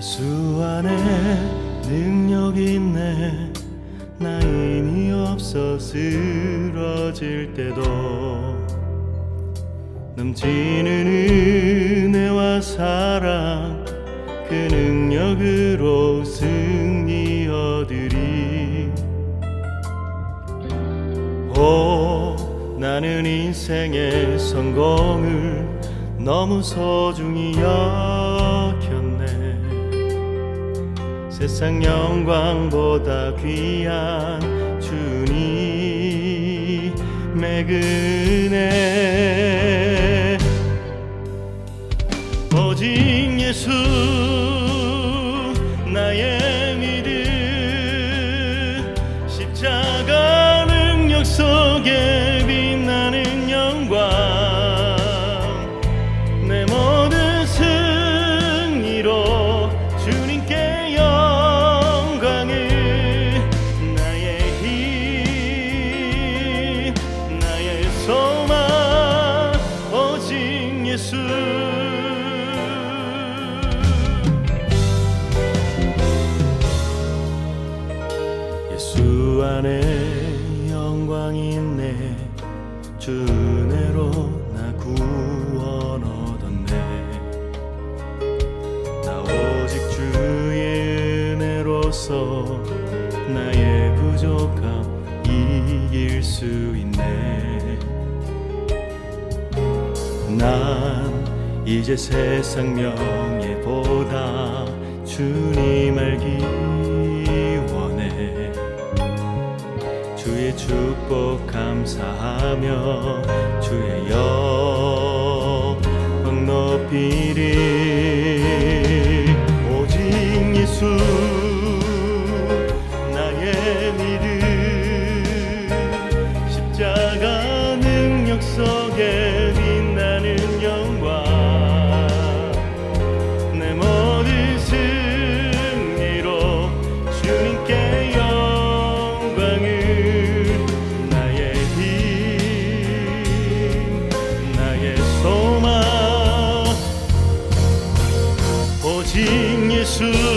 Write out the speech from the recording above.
예수 안에 능력이 있네. 나 힘이 없어 쓰러질 때도 넘치는 은혜와 사랑 그 능력으로 승리 얻으리. 오 나는 인생의 성공을 너무 소중히 여겼 세상 영광보다 귀한 주님의 그네 오직 예수 나의 믿음 십자가 능력 속에 예수. 예수 안에 영광이 있네. 주 은혜로 나 구원 얻었네. 나 오직 주의 은혜로서 나의 부족함 이길 수 있네 난 이제 세상 명예보다 주님 알기 원해. 주의 축복 감사하며 주의 영광 높이리 징 예수